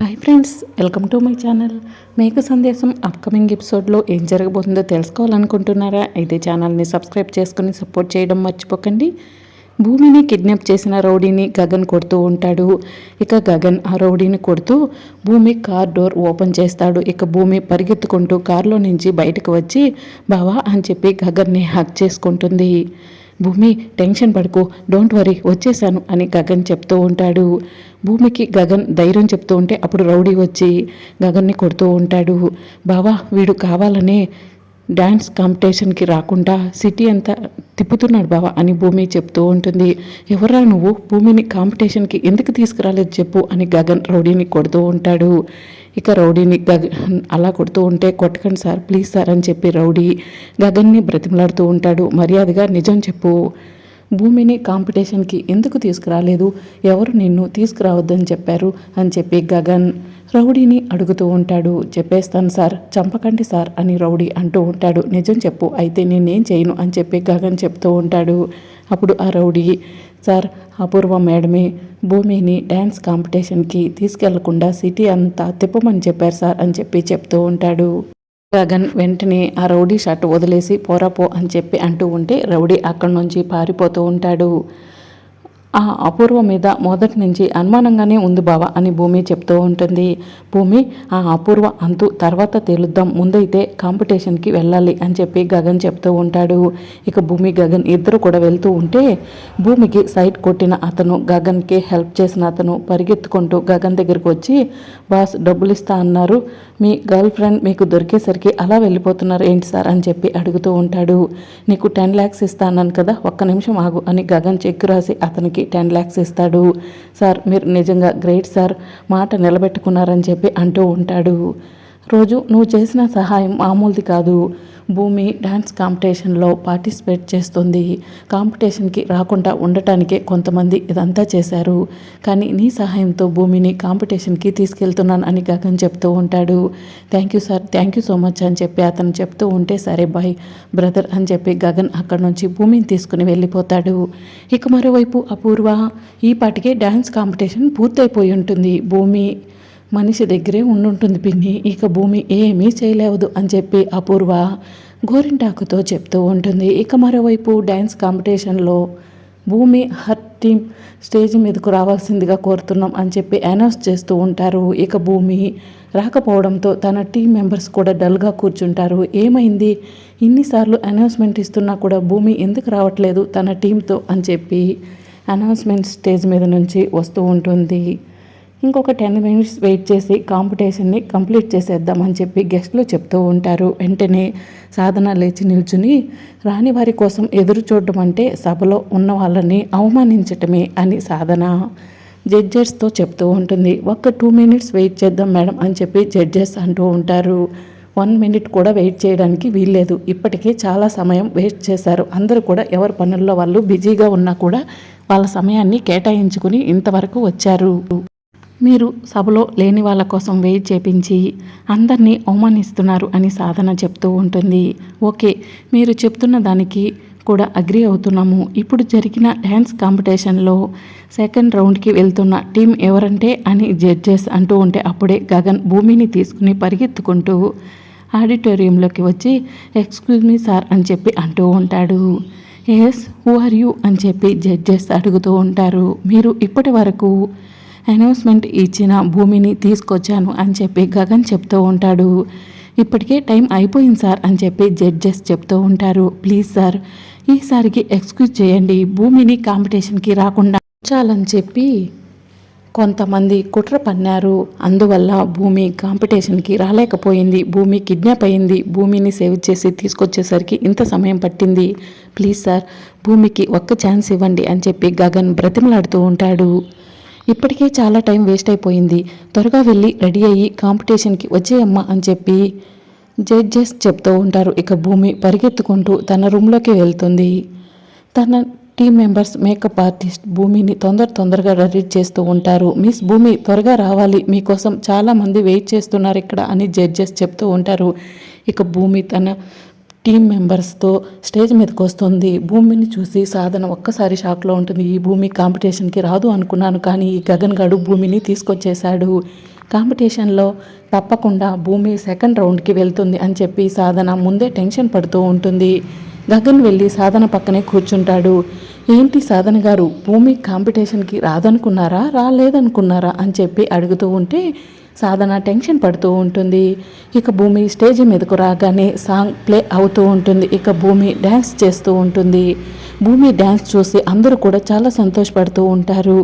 Hi friends welcome to my channel మేక సందేశం upcoming ఎపిసోడ్లో ఏం జరగబోతుందో తెలుసుకోవాలనుకుంటున్నారా? అయితే ఛానల్ని సబ్స్క్రైబ్ చేసుకుని సపోర్ట్ చేయడం మర్చిపోకండి. భూమిని కిడ్నాప్ చేసిన రౌడీని గగన్ కొడుతూ ఉంటాడు. ఇక గగన్ ఆ రౌడీని కొడుతూ భూమి కార్ డోర్ ఓపెన్ చేస్తాడు. ఇక భూమి పరిగెత్తుకుంటూ కారులో నుంచి బయటకు వచ్చి బావా అని చెప్పి గగన్ని హక్ చేసుకుంటుంది. భూమి టెన్షన్ పడుకో డోంట్ వరీ వచ్చేసాను అని గగన్ చెప్తూ ఉంటాడు. భూమికి గగన్ ధైర్యం చెప్తూ ఉంటే అప్పుడు రౌడీ వచ్చి గగన్ని కొడుతూ ఉంటాడు. బావా వీడు కావాలనే డ్యాన్స్ కాంపిటీషన్కి రాకుండా సిటీ అంతా తిప్పుతున్నాడు బావా అని భూమి చెప్తూ ఉంటుంది. ఎవరా నువ్వు? భూమిని కాంపిటీషన్కి ఎందుకు తీసుకురాలేదు చెప్పు అని గగన్ రౌడీని కొడుతూ ఉంటాడు. ఇక రౌడీని గగ అలా కొడుతూ ఉంటే కొట్టకండి సార్ ప్లీజ్ సార్ అని చెప్పి రౌడీ గగన్ని బ్రతిమలాడుతూ ఉంటాడు. మర్యాదగా నిజం చెప్పు. భూమిని కాంపిటీషన్కి ఎందుకు తీసుకురాలేదు? ఎవరు నిన్ను తీసుకురావద్దని చెప్పారు? అని చెప్పి గగన్ రౌడీని అడుగుతూ ఉంటాడు. చెప్పేస్తాను సార్ చంపకండి సార్ అని రౌడీ అంటూ ఉంటాడు. నిజం చెప్పు అయితే నేనేం చేయను అని చెప్పి గగన్ చెప్తూ ఉంటాడు. అప్పుడు ఆ రౌడీ సార్ అపూర్వ మేడమే భూమిని డ్యాన్స్ కాంపిటీషన్కి తీసుకెళ్ళకుండా సిటీ అంతా తిప్పమని చెప్పారు సార్ అని చెప్పి చెప్తూ ఉంటాడు. గగన్ వెంటనే ఆ రౌడీ షర్ట్ వదిలేసి పోరాపో అని చెప్పి అంటూ ఉంటే రౌడీ అక్కడి నుంచి పారిపోతూ ఉంటాడు. ఆ అపూర్వ మీద మొదటి నుంచి అనుమానంగానే ఉంది బావ అని భూమి చెప్తూ ఉంటుంది. భూమి ఆ అపూర్వ అంతు తర్వాత తేలుద్దాం ముందైతే కాంపిటీషన్కి వెళ్ళాలి అని చెప్పి గగన్ చెప్తూ ఉంటాడు. ఇక భూమి గగన్ ఇద్దరు కూడా వెళ్తూ ఉంటే భూమికి సైట్ కొట్టిన అతను గగన్కి హెల్ప్ చేసిన అతను పరిగెత్తుకుంటూ గగన్ దగ్గరికి వచ్చి బాస్ డబ్బులు ఇస్తా అన్నారు. మీ గర్ల్ ఫ్రెండ్ మీకు దొరికేసరికి అలా వెళ్ళిపోతున్నారు ఏంటి సార్? అని చెప్పి అడుగుతూ ఉంటాడు. నీకు టెన్ ల్యాక్స్ అన్నాను కదా ఒక్క నిమిషం ఆగు అని గగన్ చెక్ రాసి అతనికి టెన్ ల్యాక్స్ ఇస్తాడు. సార్ మీరు నిజంగా గ్రేట్ సార్ మాట నిలబెట్టుకున్నారని చెప్పి అంటూ ఉంటాడు. రోజు నువ్వు చేసిన సహాయం మామూలుది కాదు. భూమి డ్యాన్స్ కాంపిటీషన్లో పార్టిసిపేట్ చేస్తుంది. కాంపిటీషన్కి రాకుండా ఉండటానికే కొంతమంది ఇదంతా చేశారు. కానీ నీ సహాయంతో భూమిని కాంపిటీషన్కి తీసుకెళ్తున్నాను అని గగన్ చెప్తూ ఉంటాడు. Thank you sir thank you so much అని చెప్పి అతను చెప్తూ ఉంటే సరే బాయ్ బ్రదర్ అని చెప్పి గగన్ అక్కడ నుంచి భూమిని తీసుకుని వెళ్ళిపోతాడు. ఇక మరోవైపు అపూర్వ ఈ పాటికే డ్యాన్స్ కాంపిటీషన్ పూర్తయిపోయి ఉంటుంది. భూమి మనిషి దగ్గరే ఉండుంటుంది పిన్ని. ఇక భూమి ఏమీ చేయలేవదు అని చెప్పి అపూర్వ గోరింటాకుతో చెప్తూ ఉంటుంది. ఇక మరోవైపు డ్యాన్స్ కాంపిటీషన్లో భూమి హర్ టీం స్టేజ్ మీదకు రావాల్సిందిగా కోరుతున్నాం అని చెప్పి అనౌన్స్ చేస్తూ ఉంటారు. ఇక భూమి రాకపోవడంతో తన టీం మెంబర్స్ కూడా డల్గా కూర్చుంటారు. ఏమైంది? ఇన్నిసార్లు అనౌన్స్మెంట్ ఇస్తున్నా కూడా భూమి ఎందుకు రావట్లేదు తన టీంతో అని చెప్పి అనౌన్స్మెంట్ స్టేజ్ మీద నుంచి వస్తూ ఉంటుంది. ఇంకొక టెన్ మినిట్స్ వెయిట్ చేసి కాంపిటీషన్ని కంప్లీట్ చేసేద్దామని చెప్పి గెస్ట్లు చెప్తూ ఉంటారు. వెంటనే సాధన లేచి నిల్చుని రాని వారి కోసం ఎదురు చూడడం అంటే సభలో ఉన్న వాళ్ళని అవమానించటమే అని సాధన జడ్జెస్తో చెప్తూ ఉంటుంది. ఒక్క టూ మినిట్స్ వెయిట్ చేద్దాం మేడం అని చెప్పి జడ్జెస్ అంటూ ఉంటారు. వన్ మినిట్ కూడా వెయిట్ చేయడానికి వీల్లేదు. ఇప్పటికే చాలా సమయం వేస్ట్ చేశారు. అందరూ కూడా ఎవరి పనుల్లో వాళ్ళు బిజీగా ఉన్నా కూడా వాళ్ళ సమయాన్ని కేటాయించుకుని ఇంతవరకు వచ్చారు. మీరు సభలో లేని వాళ్ళ కోసం వెయిట్ చేపించి అందరినీ అవమానిస్తున్నారు అని సాధన చెప్తూ ఉంటుంది. ఓకే మీరు చెప్తున్న దానికి కూడా అగ్రి అవుతున్నాము. ఇప్పుడు జరిగిన డ్యాన్స్ కాంపిటీషన్లో సెకండ్ రౌండ్కి వెళ్తున్న టీం ఎవరంటే అని జడ్జెస్ అంటూ ఉంటే అప్పుడే గగన్ భూమిని తీసుకుని పరిగెత్తుకుంటూ ఆడిటోరియంలోకి వచ్చి ఎక్స్క్యూజ్ మీ సార్ అని చెప్పి అంటూ ఉంటాడు. ఎస్ హూ ఆర్ యూ అని చెప్పి జడ్జెస్ అడుగుతూ ఉంటారు. మీరు ఇప్పటి వరకు అనౌన్స్మెంట్ ఇచ్చిన భూమిని తీసుకొచ్చాను అని చెప్పి గగన్ చెప్తూ ఉంటాడు. ఇప్పటికే టైం అయిపోయింది సార్ అని చెప్పి జడ్జెస్ చెప్తూ ఉంటారు. ప్లీజ్ సార్ ఈసారికి ఎక్స్క్యూజ్ చేయండి. భూమిని కాంపిటీషన్కి రాకుండా ఉంచాలని చెప్పి కొంతమంది కుట్ర పన్నారు. అందువల్ల భూమి కాంపిటీషన్కి రాలేకపోయింది. భూమి కిడ్నాప్ అయింది. భూమిని సేవ్ చేసి తీసుకొచ్చేసరికి ఇంత సమయం పట్టింది. ప్లీజ్ సార్ భూమికి ఒక్క ఛాన్స్ ఇవ్వండి అని చెప్పి గగన్ బ్రతిమలాడుతూ ఉంటాడు. ఇప్పటికే చాలా టైం వేస్ట్ అయిపోయింది. త్వరగా వెళ్ళి రెడీ అయ్యి కాంపిటీషన్కి వచ్చేయమ్మా అని చెప్పి జడ్జెస్ చెప్తూ ఉంటారు. ఇక భూమి పరిగెత్తుకుంటూ తన రూమ్లోకి వెళ్తుంది. తన టీం మెంబర్స్ మేకప్ ఆర్టిస్ట్ భూమిని తొందర తొందరగా రెడీ చేస్తూ ఉంటారు. మిస్ భూమి త్వరగా రావాలి. మీకోసం చాలామంది వెయిట్ చేస్తున్నారు ఇక్కడ అని జడ్జెస్ చెప్తూ ఉంటారు. ఇక భూమి తన టీం మెంబర్స్తో స్టేజ్ మీదకి వస్తుంది. భూమిని చూసి సాధన ఒక్కసారి షాక్లో ఉంటుంది. ఈ భూమి కాంపిటీషన్కి రాదు అనుకున్నాను కానీ ఈ గగన్ గడు భూమిని తీసుకొచ్చేశాడు. కాంపిటీషన్లో తప్పకుండా భూమి సెకండ్ రౌండ్కి వెళ్తుంది అని చెప్పి సాధన ముందే టెన్షన్ పడుతూ ఉంటుంది. గగన్ వెళ్ళి సాధన పక్కనే కూర్చుంటాడు. ఏంటి సాధన గారు భూమి కాంపిటీషన్కి రాదనుకున్నారా రాలేదనుకున్నారా అని చెప్పి అడుగుతూ ఉంటే సాధన టెన్షన్ పడుతూ ఉంటుంది. ఇక భూమి స్టేజ్ మీదకు రాగానే సాంగ్ ప్లే అవుతూ ఉంటుంది. ఇక భూమి డ్యాన్స్ చేస్తూ ఉంటుంది. భూమి డ్యాన్స్ చూసి అందరూ కూడా చాలా సంతోషపడుతూ ఉంటారు.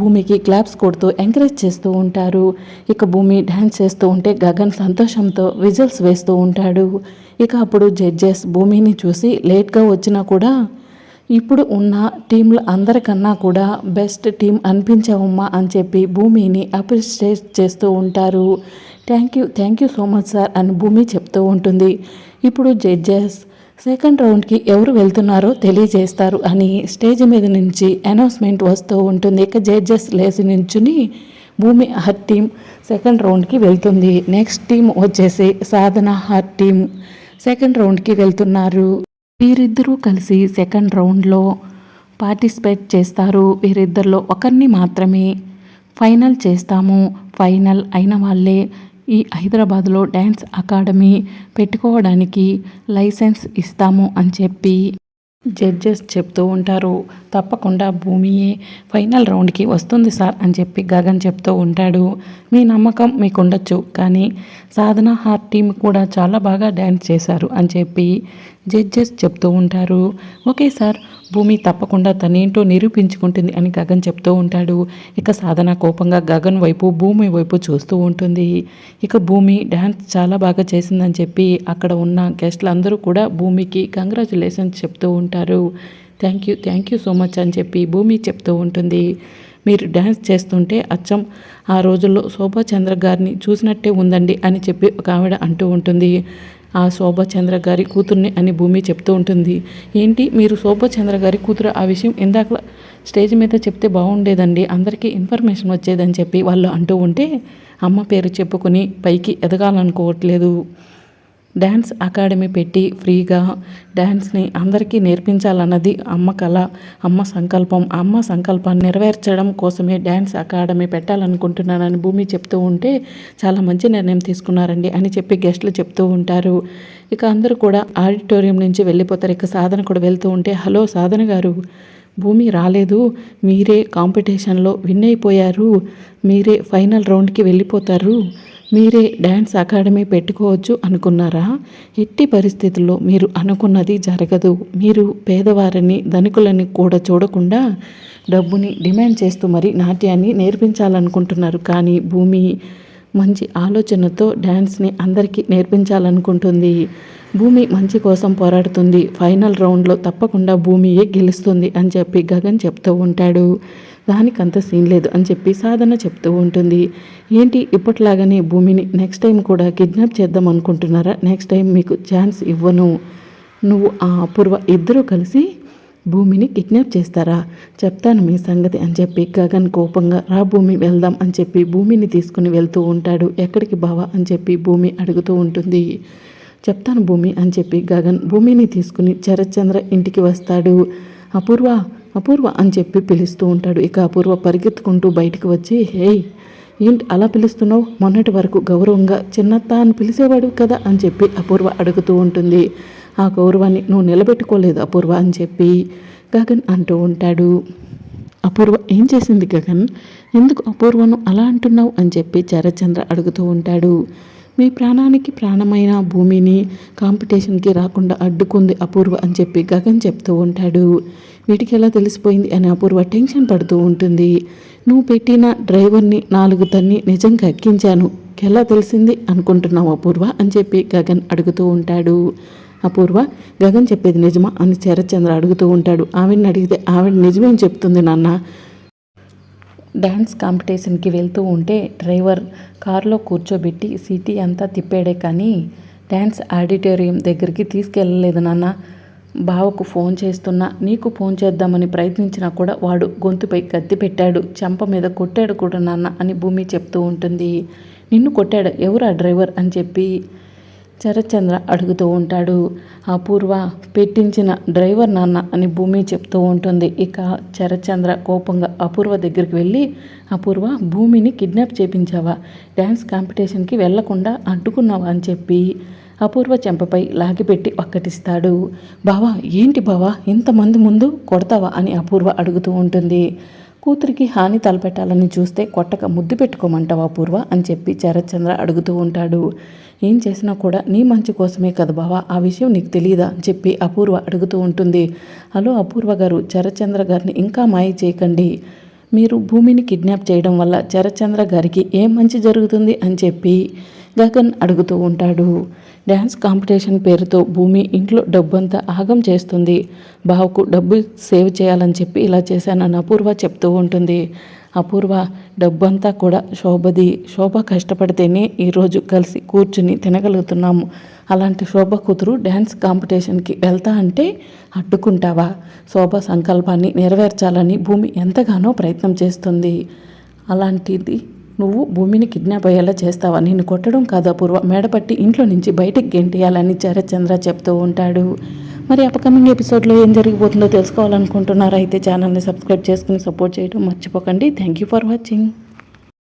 భూమికి క్లాప్స్ కొడుతూ ఎంకరేజ్ చేస్తూ ఉంటారు. ఇక భూమి డ్యాన్స్ చేస్తూ ఉంటే గగన్ సంతోషంతో విజల్స్ వేస్తూ ఉంటాడు. ఇక అప్పుడు జడ్జెస్ భూమిని చూసి లేట్గా వచ్చినా కూడా ఇప్పుడు ఉన్న టీంలు అందరికన్నా కూడా బెస్ట్ టీం అనిపించావమ్మా అని చెప్పి భూమిని అప్రిషియేట్ చేస్తూ ఉంటారు. Thank you thank you so much sir అని భూమి చెప్తూ ఉంటుంది. ఇప్పుడు జడ్జెస్ సెకండ్ రౌండ్కి ఎవరు వెళ్తున్నారో తెలియజేస్తారు అని స్టేజ్ మీద నుంచి అనౌన్స్మెంట్ వస్తూ ఉంటుంది. ఇక జడ్జెస్ లేచి నుంచుని భూమి హర్ టీం సెకండ్ రౌండ్కి వెళ్తుంది. నెక్స్ట్ టీం వచ్చేసి సాధన హర్ టీం సెకండ్ రౌండ్కి వెళ్తున్నారు. వీరిద్దరూ కలిసి సెకండ్ రౌండ్లో పార్టిసిపేట్ చేస్తారు. వీరిద్దరిలో ఒకరిని మాత్రమే ఫైనల్ చేస్తాము. ఫైనల్ అయిన వాళ్ళే ఈ హైదరాబాద్లో డ్యాన్స్ అకాడమీ పెట్టుకోవడానికి లైసెన్స్ ఇస్తాము అని చెప్పి జడ్జెస్ చెప్తూ ఉంటారు. తప్పకుండా భూమియే ఫైనల్ రౌండ్కి వస్తుంది సార్ అని చెప్పి గగన్ చెప్తూ ఉంటాడు. మీ నమ్మకం మీకు ఉండొచ్చు కానీ సాధన హార్ టీం కూడా చాలా బాగా డ్యాన్స్ చేశారు అని చెప్పి జడ్జెస్ చెప్తూ ఉంటారు. ఓకే సార్ భూమి తప్పకుండా తనేంటో నిరూపించుకుంటుంది అని గగన్ చెప్తూ ఉంటాడు. ఇక సాధన కోపంగా గగన్ వైపు భూమి వైపు చూస్తూ ఉంటుంది. ఇక భూమి డ్యాన్స్ చాలా బాగా చేసిందని చెప్పి అక్కడ ఉన్న గెస్ట్లు అందరూ కూడా భూమికి కంగ్రాచులేషన్స్ చెప్తూ ఉంటారు. Thank you thank you so much అని చెప్పి భూమి చెప్తూ ఉంటుంది. మీరు డ్యాన్స్ చేస్తుంటే అచ్చం ఆ రోజుల్లో శోభాచంద్ర గారిని చూసినట్టే ఉందండి అని చెప్పి ఒక ఆవిడ అంటూ ఉంటుంది. ఆ శోభాచంద్ర గారి కూతుర్ని అని భూమి చెప్తూ ఉంటుంది. ఏంటి? మీరు శోభాచంద్ర గారి కూతురు ఆ విషయం ఇందాక స్టేజ్ మీద చెప్తే బాగుండేదండి. అందరికీ ఇన్ఫర్మేషన్ వచ్చేదని చెప్పి వాళ్ళు అంటూ ఉంటే అమ్మ పేరు చెప్పుకొని పైకి ఎదగాలనుకోవట్లేదు. డ్యాన్స్ అకాడమీ పెట్టి ఫ్రీగా డ్యాన్స్ని అందరికీ నేర్పించాలన్నది అమ్మ కళ అమ్మ సంకల్పం. అమ్మ సంకల్పాన్ని నెరవేర్చడం కోసమే డ్యాన్స్ అకాడమీ పెట్టాలనుకుంటున్నానని భూమి చెప్తూ ఉంటే చాలా మంచి నిర్ణయం తీసుకున్నారండి అని చెప్పి గెస్ట్లు చెప్తూ ఉంటారు. ఇక అందరూ కూడా ఆడిటోరియం నుంచి వెళ్ళిపోతారు. ఇక సాధన కూడా వెళ్తూ ఉంటే హలో సాధన గారు భూమి రాలేదు. మీరే కాంపిటీషన్లో విన్ అయిపోయారు. మీరే ఫైనల్ రౌండ్కి వెళ్ళిపోతారు. మీరే డ్యాన్స్ అకాడమీ పెట్టుకోవచ్చు అనుకున్నారా? ఎట్టి పరిస్థితుల్లో మీరు అనుకున్నది జరగదు. మీరు పేదవారిని ధనికులని కూడా చూడకుండా డబ్బుని డిమాండ్ చేస్తూ మరి నాట్యాన్ని నేర్పించాలనుకుంటున్నారు. కానీ భూమి మంచి ఆలోచనతో డ్యాన్స్ని అందరికీ నేర్పించాలనుకుంటుంది. భూమి మంచి కోసం పోరాడుతుంది. ఫైనల్ రౌండ్లో తప్పకుండా భూమియే గెలుస్తుంది అని చెప్పి గగన్ చెప్తూ ఉంటాడు. దానికంత సీన్ లేదు అని చెప్పి సాధన చెప్తూ ఉంటుంది. ఏంటి ఇప్పట్లాగానే భూమిని నెక్స్ట్ టైం కూడా కిడ్నాప్ చేద్దాం అనుకుంటున్నారా? నెక్స్ట్ టైం మీకు ఛాన్స్ ఇవ్వను. నువ్వు ఆ అపూర్వ ఇద్దరూ కలిసి భూమిని కిడ్నాప్ చేస్తారా? చెప్తాను మీ సంగతి అని చెప్పి గగన్ కోపంగా రా భూమి వెళ్దాం అని చెప్పి భూమిని తీసుకుని వెళ్తూ ఉంటాడు. ఎక్కడికి బావా? అని చెప్పి భూమి అడుగుతూ ఉంటుంది. చెప్తాను భూమి అని చెప్పి గగన్ భూమిని తీసుకుని చరచంద్ర ఇంటికి వస్తాడు. అపూర్వ అపూర్వ అని చెప్పి పిలుస్తూ ఉంటాడు. ఇక అపూర్వ పరిగెత్తుకుంటూ బయటికి వచ్చి హేయ్ ఏంటి అలా పిలుస్తున్నావు? మొన్నటి వరకు గౌరవంగా చిన్నత్త అని పిలిచేవాడు కదా? అని చెప్పి అపూర్వ అడుగుతూ ఉంటుంది. ఆ గౌరవాన్ని నువ్వు నిలబెట్టుకోలేదు అపూర్వ అని చెప్పి గగన్ అంటూ ఉంటాడు. అపూర్వ ఏం చేసింది గగన్? ఎందుకు అపూర్వను అలా అంటున్నావు? అని చెప్పి చరచంద్ర అడుగుతూ ఉంటాడు. మీ ప్రాణానికి ప్రాణమైన భూమిని కాంపిటీషన్కి రాకుండా అడ్డుకుంది అపూర్వ అని చెప్పి గగన్ చెప్తూ ఉంటాడు. వీటికి ఎలా తెలిసిపోయింది అని అపూర్వ టెన్షన్ పడుతూ ఉంటుంది. నువ్వు పెట్టిన డ్రైవర్ని నాలుగు తన్ని నిజంగా ఎక్కించాను. ఎలా తెలిసింది అనుకుంటున్నావు అపూర్వ? అని చెప్పి గగన్ అడుగుతూ ఉంటాడు. అపూర్వ గగన్ చెప్పేది నిజమా అని శరత్చంద్ర అడుగుతూ ఉంటాడు. ఆవిడని అడిగితే ఆవిడ నిజమేం చెప్తుంది నాన్న? డ్యాన్స్ కాంపిటీషన్కి వెళ్తూ ఉంటే డ్రైవర్ కారులో కూర్చోబెట్టి సిటీ అంతా తిప్పాడే కానీ డ్యాన్స్ ఆడిటోరియం దగ్గరికి తీసుకెళ్ళలేదు నాన్న. బావకు ఫోన్ చేస్తున్నా నీకు ఫోన్ చేద్దామని ప్రయత్నించినా కూడా వాడు గొంతుపై కత్తి పెట్టాడు. చెంప మీద కొట్టాడు కూడా నాన్న అని భూమి చెప్తూ ఉంటుంది. నిన్ను కొట్టాడు ఎవరు ఆ డ్రైవర్ అని చెప్పి శరత్చంద్ర అడుగుతూ ఉంటాడు. అపూర్వ పెట్టించిన డ్రైవర్ నాన్న అని భూమి చెప్తూ ఉంటుంది. ఇక శరత్చంద్ర కోపంగా అపూర్వ దగ్గరికి వెళ్ళి అపూర్వ భూమిని కిడ్నాప్ చేపించావా? డ్యాన్స్ కాంపిటీషన్కి వెళ్ళకుండా అడ్డుకున్నావా అని చెప్పి అపూర్వ చెంపపై లాగిపెట్టి ఒక్కటిస్తాడు. బావా ఏంటి బావా? ఇంతమంది ముందు కొడతావా? అని అపూర్వ అడుగుతూ ఉంటుంది. కూతురికి హాని తలపెట్టాలని చూస్తే కొట్టక ముద్దు పెట్టుకోమంటావా పూర్వ అని చెప్పి చరచంద్ర అడుగుతూ ఉంటాడు. ఏం చేసినా కూడా నీ మంచి కోసమే కదా బావా? ఆ విషయం నీకు తెలియదా అని చెప్పి అపూర్వ అడుగుతూ ఉంటుంది. హలో అపూర్వ గారు చరచంద్ర గారిని ఇంకా మాయ చేయకండి. మీరు భూమిని కిడ్నాప్ చేయడం వల్ల చరచంద్ర గారికి ఏం మంచి జరుగుతుంది? అని చెప్పి గగన్ అడుగుతూ ఉంటాడు. డ్యాన్స్ కాంపిటీషన్ పేరుతో భూమి ఇంట్లో డబ్బంతా ఆగం చేస్తుంది. బావకు డబ్బు సేవ్ చేయాలని చెప్పి ఇలా చేశానని అపూర్వ చెప్తూ ఉంటుంది. అపూర్వ డబ్బంతా కూడా శోభది. శోభ కష్టపడితేనే ఈరోజు కలిసి కూర్చుని తినగలుగుతున్నాము అలాంటి శోభ కూతురు డ్యాన్స్ కాంపిటీషన్కి వెళ్తా అంటే అడ్డుకుంటావా? శోభ సంకల్పాన్ని నెరవేర్చాలని భూమి ఎంతగానో ప్రయత్నం చేస్తుంది. అలాంటిది నువ్వు భూమిని కిడ్నాప్ అయ్యేలా చేస్తావా? నిన్ను కొట్టడం కాదు అపూర్వ. మేడపట్టి ఇంట్లో నుంచి బయటకు గెంటేయాలని చరచంద్ర చెప్తూ ఉంటాడు. మరి అప్కమింగ్ ఎపిసోడ్లో ఏం జరిగిపోతుందో తెలుసుకోవాలనుకుంటున్నారా? అయితే ఛానల్ని సబ్స్క్రైబ్ చేసుకుని సపోర్ట్ చేయడం మర్చిపోకండి. Thank you for watching